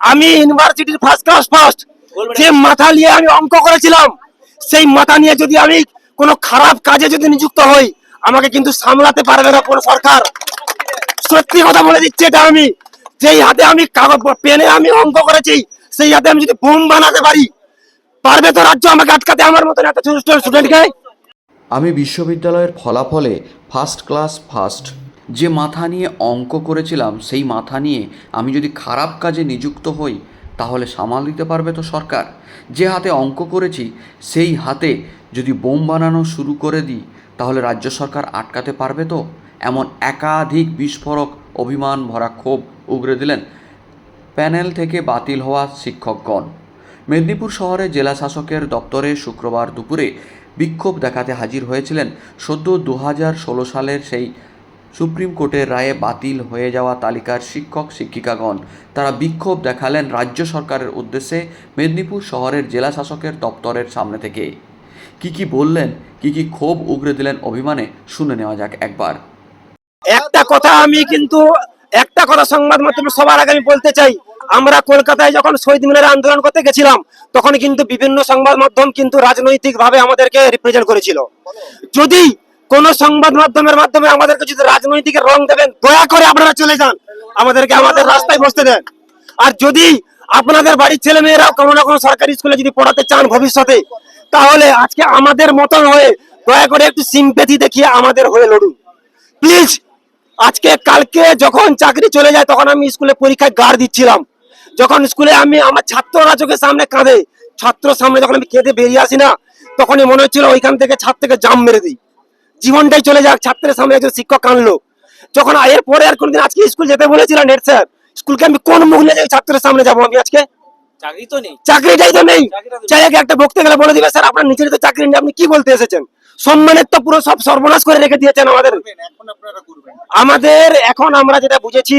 আমি ইউনিভার্সিটির first class first যে মাথা নিয়ে আমি অঙ্ক করেছিলাম সেই মাথা নিয়ে যদি আমি কোনো খারাপ কাজে যদি নিযুক্ত হই আমাকে কিন্তু সামলাতে পারবে না কোনো সরকার। সত্যি কথা বলে দিচ্ছি এটা আমি। যেই হাতে আমি কাগজ পেনে আমি অঙ্ক করেছি সেই হাতে আমি যদি বোম বানাতে পারি পারবে তো রাজ্য আমাকে আটকাতে আমার মতন এত ছোট স্টুডেন্টকে আমি বিশ্ববিদ্যালয়ের ফলাফলে ফার্স্ট ক্লাস ফার্স্ট যে মাথা নিয়ে অঙ্ক করেছিলাম, সেই মাথা নিয়ে আমি যদি খারাপ কাজে নিযুক্ত হই, তাহলে সামাল দিতে পারবে তো সরকার। যে হাতে অঙ্ক করেছি, সেই হাতে যদি বোম বানানো শুরু করে দিই, তাহলে রাজ্য সরকার আটকাতে পারবে তো? এমন একাধিক বিস্ফোরক অভিমান ভরা ক্ষোভ উগরে দিলেন প্যানেল থেকে বাতিল হওয়া শিক্ষকগণ। মেদিনীপুর শহরে জেলা শাসকের দপ্তরে শুক্রবার দুপুরে বিক্ষোভ দেখাতে হাজির হয়েছিলেন সদ্য দু হাজার ষোলো সালের সেই সুপ্রিম কোর্টের রায়ে বাতিল হয়ে যাওয়া তালিকার শিক্ষক, শিক্ষিকাগণ। তারা বিক্ষোভ দেখালেন রাজ্য সরকারের উদ্দেশ্যে মেদিনীপুর শহরের জেলা শাসকের দপ্তরের সামনে থেকে। কি কি বললেন, কি কি ক্ষোভ উগরে দিলেন অভিমানে, শুনে নেওয়া যাক একবার। একটা কথা আমি কিন্তু, একটা কথা সংবাদ মাধ্যমে সবার আগে আমি বলতে চাই। আমরা কলকাতায় যখন শহীদ মিনারে আন্দোলন করতে গেছিলাম, তখন কিন্তু বিভিন্ন সংবাদ মাধ্যম কিন্তু রাজনৈতিক ভাবে আমাদেরকে রিপ্রেজেন্ট করেছিল। যদি কোন সংবাদ মাধ্যমের মাধ্যমে আমাদেরকে যদি রাজনৈতিক রং দেবেন, দয়া করে আপনারা চলে যান। আমাদেরকে আমাদের রাস্তায় বসতে দেন। আর যদি আপনাদের বাড়ির ছেলে মেয়েরাও কোনো না কোনো সরকারি স্কুলে যদি পড়াতে চান ভবিষ্যতে, তাহলে আজকে আমাদের মতন হয়ে দয়া করে একটু সিম্পেথি দেখিয়ে আমাদের হয়ে লড়ুন। প্লিজ আজকে, কালকে যখন চাকরি চলে যায়, তখন আমি স্কুলে পরীক্ষায় গার দিচ্ছিলাম। যখন স্কুলে আমি আমার ছাত্ররা চোখের সামনে কাঁদে ছাত্র সামনে যখন আমি কেঁদে বেরিয়ে আসি না, তখনই মনে হচ্ছিল ওইখান থেকে ছাদ থেকে জাম মেরে দিই। জীবনটাই চলে যাক ছাত্রের সামনে একজন শিক্ষক কানলো যখন এরপরে আর কোনদিন আজকে স্কুল যেতে বলেছিলেন হেড স্যার স্কুলকে আমি কোন মুখ নিয়ে যাই ছাত্রের সামনে যাব আমি আজকে? চাকরি তো নেই। চাকরিটাই তো নেই। চাই একটা বক্তে গেলে বলে দিবে স্যার আপনার নিজের তো চাকরি নেই আপনি কি বলতে এসেছেন? সম্মানের তো পুরো সব সর্বনাশ করে রেখে দিয়েছেন আমাদের। এখন আমাদের এখন আমরা যেটা বুঝেছি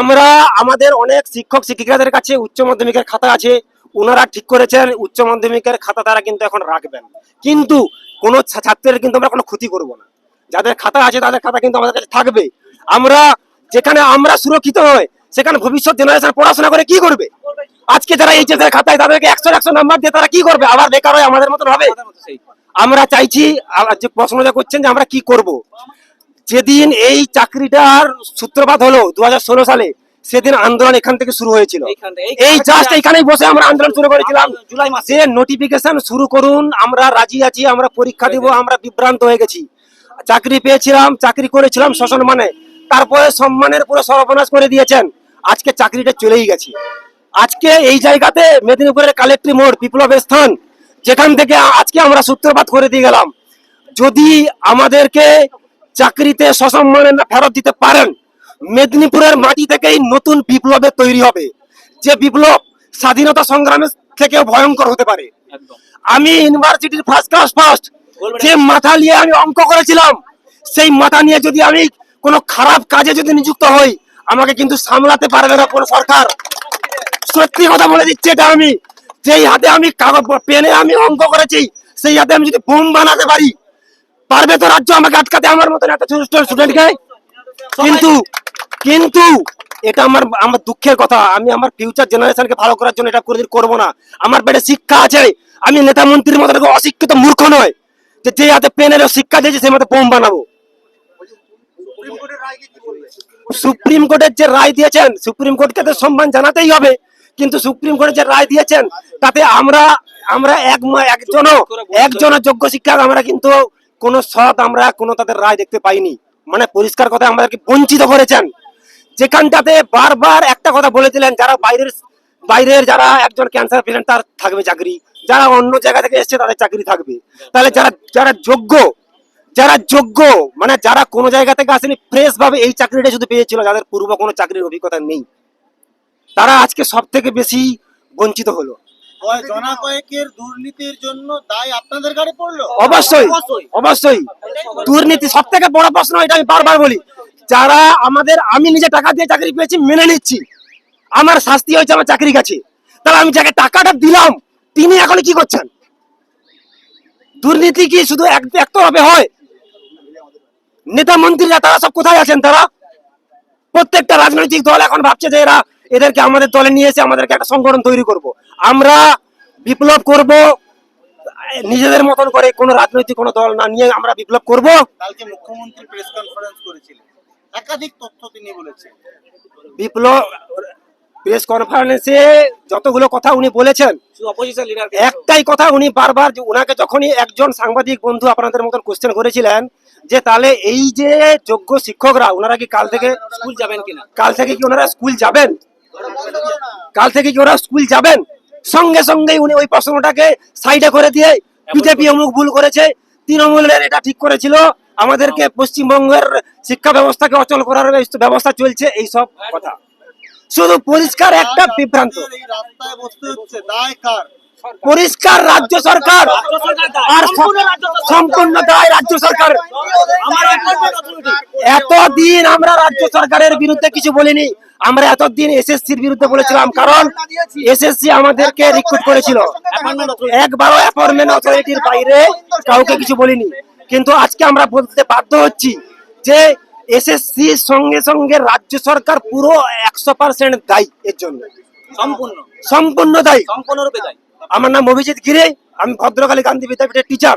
আমরা আমাদের অনেক শিক্ষক শিক্ষিকাদের কাছে উচ্চ মাধ্যমিকের খাতা আছে। ওনারা ঠিক করেছেন উচ্চ মাধ্যমিকের খাতা তারা কিন্তু এখন রাখবেন। কিন্তু কোন ছাত্রের কিন্তু আমরা কোনো ক্ষতি করব না। যাদের খাতা আছে তাদের খাতা কিন্তু আমাদের কাছে থাকবে। আমরা যেখানে আমরা সুরক্ষিত হয় সেখানে ভবিষ্যৎ জেনারেশন পড়াশোনা করে কি করবে? আজকে যারা এইচএস এর খাতায় তাদেরকে একশো একশো নাম্বার দিয়ে তারা কি করবে? আবার বেকার হয় আমাদের মতন হবে? আমরা চাইছি যে প্রশ্নটা করছেন যে আমরা কি করব? যেদিন এই চাকরিটার সূত্রপাত হলো দু হাজার ষোলো সালে সেদিন আন্দোলন এখান থেকে শুরু হয়েছিল। এই জাস্ট এখানেই বসে আমরা আন্দোলন শুরু করেছিলাম। জুলাই মাসে। নোটিফিকেশন শুরু করুন আমরা রাজি আছি আমরা পরীক্ষা দিব আমরা বিভ্রান্ত হয়ে গেছি। চাকরি পেয়েছিলাম চাকরি করেছিলাম শোষণ মানে। তারপরে সম্মানের পুরো সর্বনাশ করে দিয়েছেন। আজকে চাকরিটা চলেই গেছে। আজকে এই জায়গাতে মেদিনীপুরের কালেক্টরি মোড় বিপ্লবের স্থান যেখান থেকে আজকে আমরা সূত্রপাত করে দিয়ে গেলাম। যদি আমাদেরকে চাকরিতে সসম্মানে ফেরত দিতে পারেন মেদিনীপুরের মাটি থেকেই নতুন বিপ্লবের তৈরি হবে। যে বিপ্লব স্বাধীনতা সংগ্রামের থেকেও ভয়ঙ্কর হতে পারে। আমি ইউনিভার্সিটির ফার্স্ট ক্লাস ফার্স্ট যে মাথা নিয়ে আমি অঙ্ক করেছিলাম সেই মাথা নিয়ে যদি আমি কোনো খারাপ কাজে যদি নিযুক্ত হই আমাকে কিন্তু সামলাতে পারবে না কোনো সরকার। সত্যি কথা বলে দিচ্ছি এটা আমি। যেই হাতে আমি কাগজ পেনে আমি অঙ্ক করেছি সেই হাতে আমি যদি বোম বানাতে পারি পারবে তো রাজ্য আমাকে আটকাতে আমার মতন এত ছোট স্টুডেন্টকে কিন্তু কিন্তু এটা আমার আমার দুঃখের কথা। আমি আমার ফিউচার জেনারেশনকে ভালো করার জন্য এটা কোনোদিন করব না। আমার পেটে শিক্ষা আছে। আমি নেতা মন্ত্রীর মতো অশিক্ষিত মূর্খ নয়। যে যে হাতে পেনের শিক্ষা দিয়েছে, সেই মতো বোম বানাবো। সুপ্রিম কোর্টের যে রায় দিয়েছেন, সুপ্রিম কোর্টকে তো সম্মান জানাতেই হবে। কিন্তু সুপ্রিম কোর্টের যে রায় দিয়েছেন, তাতে আমরা আমরা এক একজনও, একজনের যোগ্য শিক্ষক আমরা কিন্তু কোনো সৎ আমরা কোনো তাদের রায় দেখতে পাইনি। মানে পরিষ্কার কথা আমাদেরকে বঞ্চিত করেছেন। যেখানটাতে বারবার একটা কথা বলেছিলেন যারা বাইরের বাইরের যারা একজন ক্যান্সার পেশেন্ট তার থাকবে চাকরি যারা অন্য জায়গা থেকে এসছে তাদের চাকরি থাকবে। তাহলে যারা যারা যোগ্য যারা যোগ্য মানে যারা কোনো জায়গা থেকে আসেনি ফ্রেশ ভাবে এই চাকরিটা শুধু পেয়েছিল যাদের পূর্ব কোনো চাকরির অভিজ্ঞতা নেই। তারা আজকে সব থেকে বেশি বঞ্চিত হলো। দুর্নীতির জন্য দায় আপনাদের ঘাড়ে পড়ল? অবশ্যই অবশ্যই। দুর্নীতি সব থেকে বড় প্রশ্ন এটা আমি বারবার বলি। যারা আমাদের, আমি নিজে টাকা দিয়ে চাকরি পেয়েছি, মেনে নিচ্ছি। আমার শাস্তি হয়েছে আমার চাকরি কাছে। তাহলে আমি যাকে টাকাটা দিলাম, তিনি এখন কি করছেন? দুর্নীতি কি শুধু এক একতরফে হয়? নেতা মন্ত্রীরা তারা সব কোথায় আছেন তারা? প্রত্যেকটা রাজনৈতিক দল এখন ভাবছে যে এরা এদেরকে আমাদের দলে নিয়ে এসে আমাদেরকে একটা সংগঠন তৈরি করব। আমরা বিপ্লব করব, নিজেদের মতন করে কোনো রাজনৈতিক কোনো দল না নিয়ে আমরা বিপ্লব করব। কালকে মুখ্যমন্ত্রী প্রেস কনফারেন্স করেছিলেন। একাধিক তথ্য তিনি বলেছেন। বিপ্লব প্রেস কনফারেন্সে যতগুলো কথা উনি বলেছেন একটাই কথা উনি বারবার যে উনাকে যখনই একজন সাংবাদিক বন্ধু আপনাদের মতন কোশ্চেন করেছিলেন যে তাহলে এই যে যোগ্য শিক্ষকরা ওনারা কি কাল থেকে স্কুল যাবেন কিনা? কাল থেকে কি ওনারা স্কুল যাবেন? কাল থেকে কি ওরা স্কুল যাবেন? সঙ্গে সঙ্গে উনি ওই প্রশ্নটাকে সাইডে করে দিয়ে বিজেপি অমুক ভুল করেছে তৃণমূলের এটা ঠিক করেছিল আমাদেরকে পশ্চিমবঙ্গের শিক্ষা ব্যবস্থাকে অচল করার ব্যবস্থা চলছে এই সব কথা। শুধু পরিষ্কার একটা বিভ্রান্ত। পরিষ্কার রাজ্য সরকার। আর সম্পূর্ণ দায়। রাজ্য সরকার। এতদিন আমরা রাজ্য সরকারের বিরুদ্ধে কিছু বলিনি। আমরা এতদিন এসএসসির বিরুদ্ধে বলেছিলাম কারণ এসএসসি আমাদেরকে রিক্রুট করেছিল। একবারও অ্যাপয়েন্টমেন্ট অথরিটির বাইরে কাউকে কিছু বলিনি। কিন্তু আজকে আমরা বলতে বাধ্য হচ্ছি যে এসএসসি সঙ্গে সঙ্গে রাজ্য সরকার পুরো একশো পার্সেন্ট দায়ী এর জন্য। সম্পূর্ণ। সম্পূর্ণ দায়ী। সম্পূর্ণরূপে দায়ী। আমার নাম অভিজিৎ গিরে আমি ভদ্রকালী গান্ধী বিদ্যাপীঠের টিচার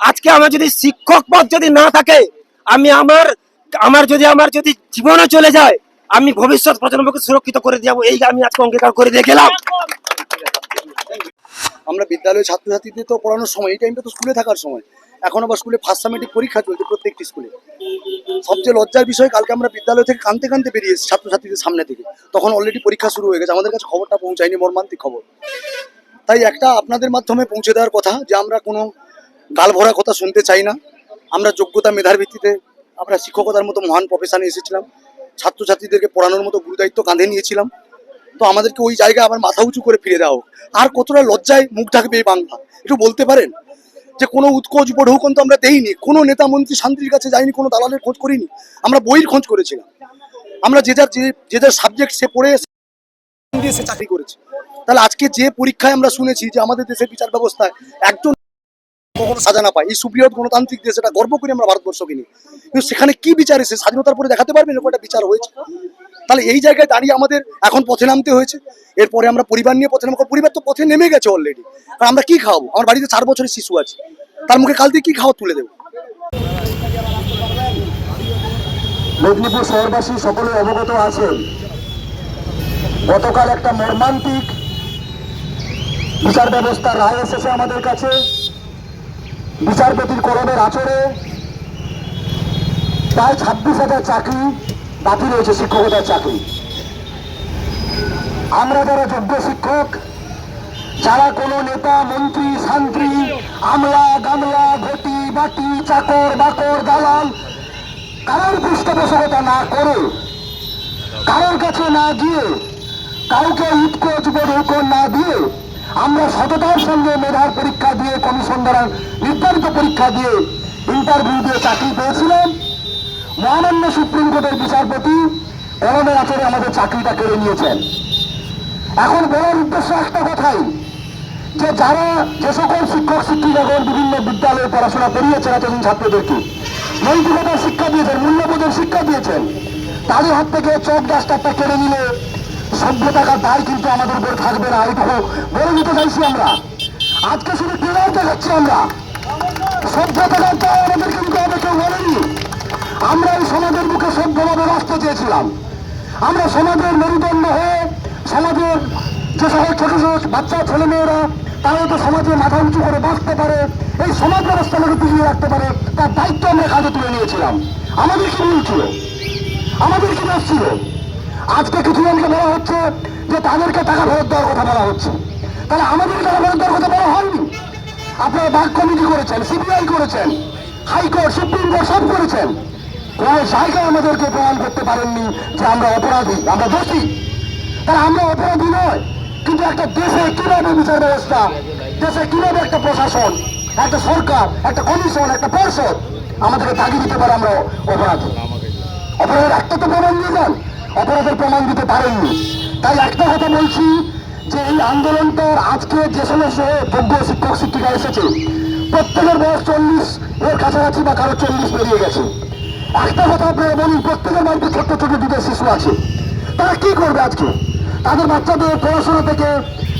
আজকে আমার যদি শিক্ষক পদ যদি না থাকে আমি আমার আমার যদি আমার যদি জীবনও চলে যায় আমি ভবিষ্যৎ প্রজন্মকে সুরক্ষিত করে দেবো এই আমি আজকে অঙ্গীকার করে দিয়ে গেলাম। আমরা বিদ্যালয়ে ছাত্রছাত্রীদের তো পড়ানোর সময় এই টাইমটা তো স্কুলে থাকার সময়। এখন আবার স্কুলে ফার্স্ট সামেটিক পরীক্ষা চলছে প্রত্যেকটি স্কুলে। সবচেয়ে লজ্জার বিষয়, কালকে আমরা বিদ্যালয় থেকে কানতে কানতে বেরিয়েছি ছাত্রছাত্রীদের সামনে থেকে। তখন অলরেডি পরীক্ষা শুরু হয়ে গেছে। আমাদের কাছে খবরটা পৌঁছায়নি, মর্মান্তিক খবর। তাই একটা আপনাদের মাধ্যমে পৌঁছে দেওয়ার কথা যে, আমরা কোনো গাল ভরা কথা শুনতে চাই না। আমরা যোগ্যতা মেধার ভিত্তিতে আমরা শিক্ষকতার মতো মহান প্রফেশনে এসেছিলাম। ছাত্রছাত্রীদেরকে পড়ানোর মতো গুরুদায়িত্ব কাঁধে নিয়েছিলাম। তো আমাদেরকে ওই জায়গায় আবার মাথা উঁচু করে ফিরে দেওয়া আর কতটা লজ্জায় মুখ ঢাকবে এই বাংলা। একটু বলতে পারেন? যে কোনো উৎকোচ বড়ু কিন্তু আমরা দেইনি। কোনো নেতা মন্ত্রী শান্তির কাছে যাইনি কোনো দালালের খোঁজ করিনি। আমরা বইয়ের খোঁজ করেছিলাম। আমরা যে যার যে- যার সাবজেক্ট সে পড়ে সে চাকরি করেছে। তাহলে আজকে যে পরীক্ষায় আমরা শুনেছি যে আমাদের দেশের বিচার ব্যবস্থায় একজন কখনো সাজা না পায়। এই সুপ্রিয় গণতান্ত্রিক দেশ এটা গর্ব করি আমরা ভারতবর্ষকে নিয়ে। কিন্তু সেখানে কি বিচার এসে স্বাধীনতার পরে দেখাতে পারবেন এরকম একটা বিচার হয়েছে? তাহলে এই জায়গায় দাঁড়িয়ে আমাদের এখন পথে নামতে হয়েছে। এরপরে আমরা পরিবার নিয়ে পথে নামবো। পরিবার তো পথে নেমে গেছে অলরেডি আর আমরা কি খাওয়াবো? আমার বাড়িতে চার বছরের শিশু আছে। তার মুখে কাল দিয়ে কি খাওয়া তুলে দেবো? মেদিনীপুর শহরবাসী সকলে অবগত আছেন, গতকাল একটা মর্মান্তিক বিচার ব্যবস্থার রায় এসেছে আমাদের কাছে। বিচারপতির কলমের আচরে প্রায় ছাব্বিশ হাজার চাকরি বাকি রয়েছে, শিক্ষকতার চাকরি। আমরা যারা যোগ্য শিক্ষক, যারা কোনো নেতা, মন্ত্রী শান্ত্রী আমলা, গামলা, ঘটি, বাটি, চাকর, বাকর, দালাল, কারোর পৃষ্ঠপোষকতা না করে, কারোর কাছে না গিয়ে কাউকে উৎকোচ বোধকর না আমরা সততার সঙ্গে মেধার পরীক্ষা দিয়ে কমিশন দ্বারা নির্ধারিত পরীক্ষা দিয়ে ইন্টারভিউ দিয়ে চাকরি পেয়েছিলাম। মহামান্য সুপ্রিম কোর্টের বিচারপতি কলমের আচরে আমাদের চাকরিটা কেড়ে নিয়েছেন। এখন বলার উদ্দেশ্য একটা কথাই, যে যারা যে সকল শিক্ষক, শিক্ষিকাগণ বিভিন্ন বিদ্যালয়ে পড়াশোনা করিয়েছেন, এতদিন ছাত্রদেরকে, নৈতিকতার শিক্ষা দিয়েছেন, মূল্যবোধের শিক্ষা দিয়েছেন, তাদের হাত থেকে চোখ ডাস্টারটা কেড়ে নিলে সভ্যতাকার দায় কিন্তু আমাদের উপরে থাকবে না, এইটুকু বলে দিতে চাইছি আমরা। আজকে শুধু টেরাও দেখাচ্ছি আমরা। সভ্যতাকার দায় আমাদের কিন্তু আমাদের কেউ বলেনি। আমরা এই সমাজের বুকে সভ্যভাবে বাঁচতে চেয়েছিলাম। আমরা সমাজের মেরুদণ্ড হয়ে সমাজের যে সকল ছোট ছোট বাচ্চা, ছেলে মেয়েরা, তারাও তো সমাজে মাথা উঁচু করে বাঁচতে পারে, এই সমাজ ব্যবস্থাটাকে টিকিয়ে রাখতে পারে, তার দায়িত্ব আমরা কাজে তুলে নিয়েছিলাম। আমাদের কি ভুল ছিল? আমাদের কি দোষ ছিল? আজকে কিছুজনকে বলা হচ্ছে যে তাদেরকে টাকা ফেরত দেওয়ার কথা বলা হচ্ছে। তাহলে আমাদের টাকা ফেরত দেওয়ার কথা বলা হয়নি? আপনারা বাঘ কমিটি করেছেন, সিবিআই করেছেন, হাইকোর্ট, সুপ্রিম কোর্ট সব করেছেন। কোন জায়গায় আমাদেরকে প্রমাণ করতে পারেননি যে আমরা অপরাধী, আমরা দোষী। তাহলে আমরা অপরাধী নয়, কিন্তু একটা দেশে কীভাবে বিচার ব্যবস্থা, দেশে কীভাবে একটা প্রশাসন, একটা সরকার, একটা কমিশন, একটা পরিষদ আমাদেরকে দাগি দিতে পারে আমরা অপরাধী। অপরাধের একটা তো প্রমাণ দিয়ে যান। অপরাধের প্রমাণ দিতে পারেননি। তাই একটা কথা বলছি যে এই আন্দোলনটা আজকে যে সমস্ত যোগ্য শিক্ষক, শিক্ষিকা এসেছে, প্রত্যেকের বয়স চল্লিশ, এর কাছাকাছি বা কারও চল্লিশ পেরিয়ে গেছে। একটা কথা আপনারা বলুন, প্রত্যেকের বাড়িতে ছোট্ট ছোট দুটো শিশু আছে। তারা কি করবে আজকে? তাদের বাচ্চাদের পড়াশোনা থেকে,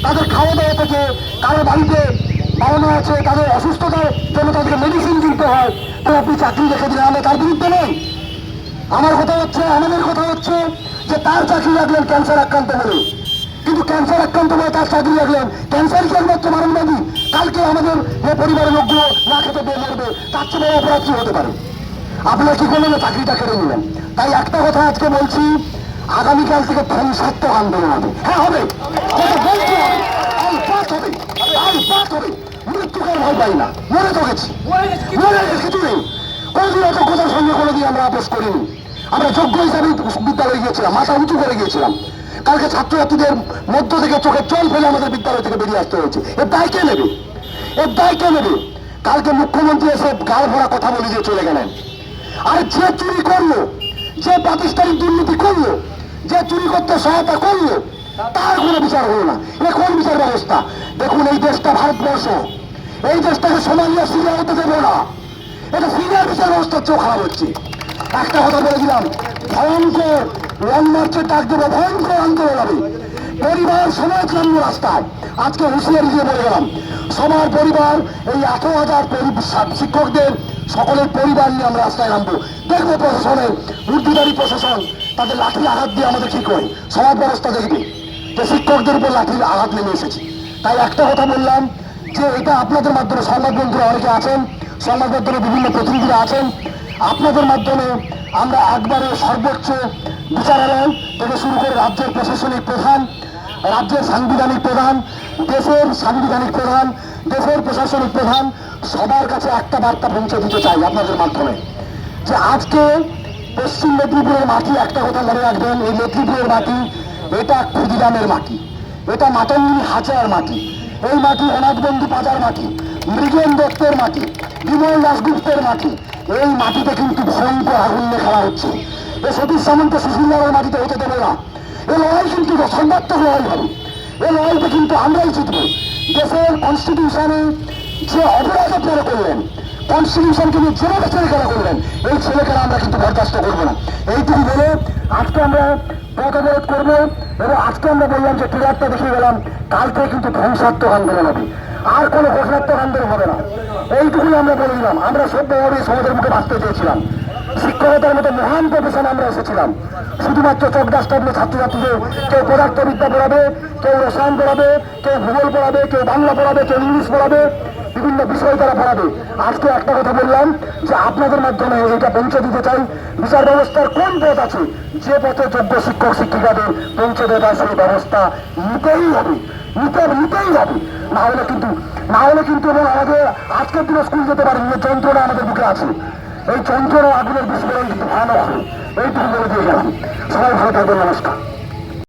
তাদের খাওয়া দাওয়া থেকে, কারও বাড়িতে বাবা আছে, তাদের অসুস্থতার জন্য তাদেরকে মেডিসিন কিনতে হয় তো আপনি চাকরি রেখে দিলেন। আমরা তার বিরুদ্ধে নই আমার কথা হচ্ছে, আমাদের কথা হচ্ছে যে তার চাকরি রাখলেন ক্যান্সার আক্রান্ত বলে কিন্তু ক্যান্সার আক্রান্ত বলে তার চাকরি রাখলেন। ক্যান্সার কি একমাত্র মারণবাদী কালকে আমাদের যে পরিবারের লোকগুলো না খেতে পেয়ে মরবে তার চেয়ে বড় অপরাধ কি হতে পারে? আপনারা কি করলেন চাকরিটা কেড়ে নিলেন? তাই একটা কথা আজকে বলছি আগামীকাল থেকে ধ্বংসাত্মক আন্দোলন হবে। হ্যাঁ হবে। মৃত্যুকার ভয় পাই না। মরে তো গেছি। মরে গেছি। কিছু নেই। কোনোদিন কথার সঙ্গে কোনোদিন আমরা আপোষ করিনি। আমরা যোগ্য হিসাবে বিদ্যালয়ে গিয়েছিলাম, মাথা উঁচু করে গিয়েছিলাম। কালকে ছাত্রছাত্রীদের মধ্য থেকে চোখে জল ফেলে আমাদের বিদ্যালয় থেকে বেরিয়ে আসতে হয়েছে। এর দায় কে নেবে? এর দায় কে নেবে? কালকে মুখ্যমন্ত্রী এসে গাল ভরা কথা বলে দিয়ে চলে গেলেন। আর যে চুরি করল, যে প্রাতিষ্ঠানিক দুর্নীতি করল, যে চুরি করতে সহায়তা করল, তার কোনো বিচার হলো না। এটা কোন বিচার ব্যবস্থা? দেখুন, এই দেশটা ভারতবর্ষ। এই দেশটাকে সোমালিয়া সিরিয়া হতে দেবো না। এটা সিরিয়ার বিচার ব্যবস্থার চোখ খারাপ হচ্ছে। একটা কথা বলে দিলাম ভয়ঙ্কর লং ডাক দেবো, ভয়ঙ্কর আন্দোলন হবে। পরিবার সমাজ নামলো রাস্তায়। আজকে হুঁশিয়ারি দিয়ে বলে গেলাম, সবার পরিবার, এই আঠারো হাজার শিক্ষকদের সকলের পরিবার নিয়ে আমরা রাস্তায় নামবো। দেখব প্রশাসনের বুদ্ধিদারী প্রশাসন, তাদের লাঠি আঘাত দিয়ে আমাদের কি করে। সমাজ ব্যবস্থা দেখবে যে শিক্ষকদের উপর লাঠির আঘাত নেমে এসেছে। তাই একটা কথা বললাম যে এটা আপনাদের মাধ্যমে সংবাদ বন্ধুরা অনেকে আছেন, সংবাদ মাধ্যমে বিভিন্ন প্রতিনিধিরা আছেন। আপনাদের মাধ্যমে আমরা একবারে সর্বোচ্চ বিচারালয় থেকে শুরু করে রাজ্যের প্রশাসনিক প্রধান, রাজ্যের সাংবিধানিক প্রধান, দেশের সাংবিধানিক প্রধান, দেশের প্রশাসনিক প্রধান, সবার কাছে একটা বার্তা পৌঁছে দিতে চাই আপনাদের মাধ্যমে। যে আজকে পশ্চিম মেদিনীপুরের মাটি, একটা কথা মনে রাখবেন, এই মেদিনীপুরের মাটি, এটা ক্ষুদিরামের মাটি, এটা মাতঙ্গিনী হাজার মাটি, এই মাটি অনাথবন্ধু পাজার মাটি, মৃগেন দত্তের মাটি, বিমল দাসগুপ্তের মাটি এই মাটিতে কিন্তু ভয়ঙ্কর আগুন নিয়ে খেলা হচ্ছে। এ সতীশ সামন্ত সুশীলার মাটিতে হতে দেবে না। এ লড়াই কিন্তু সংবাদত্মক লড়াই হবে এই লড়াইতে কিন্তু আমরাই জিতবো। দেশের কনস্টিটিউশনে যে অপরাধ আপনারা করলেন কনস্টিটিউশনকে নিয়ে যেভাবে ছেলে খেলা করলেন, এই ছেলে খেলা আমরা কিন্তু বরদাস্ত করব না। এইটুকু বলে আজকে আমরা পথ অবরোধ করব এবং আজকে আমরা বললাম যে ট্রিগারটা দেখিয়ে গেলাম, কালকে কিন্তু ধ্বংসাত্মক আন্দোলন হবে। আর কোনো ঘোষণাত্মক আন্দোলন হবে না। এইটুকুই আমরা বলে দিলাম। আমরা সভ্যভাবে সমাজের মুখে বাঁচতে চেয়েছিলাম। শিক্ষকতার মতো মহান প্রফেশন আমরা এসেছিলাম। শুধুমাত্র চোখ ডাস্টাবলে ছাত্রছাত্রীদের কেউ পদার্থবিদ্যা পড়াবে, কেউ রসায়ন পড়াবে, কেউ ভূগোল পড়াবে, কেউ বাংলা পড়াবে, কেউ ইংলিশ পড়াবে, বিভিন্ন বিষয় তারা পড়াবে। আজকে একটা কথা বললাম যে আপনাদের মাধ্যমে এটা পৌঁছে দিতে চাই। বিচার ব্যবস্থার কোন পথ আছে? যে পথে যোগ্য শিক্ষক, শিক্ষিকাদের পৌঁছে দেওয়া সেই ব্যবস্থা নিতেই হবে। নিতে নিতেই হবে। না হলে কিন্তু না হলে কিন্তু আমাদের আজকের দিনে স্কুল যেতে পারি যে যন্ত্রণা আমাদের বুকে আছে। এই যন্ত্রণা আগুনের বিস্ফোরণ কিন্তু ভয়ানক। এই এইটুকু বলে দিয়ে গেলাম। সবাই ভালো থাকবেন, নমস্কার।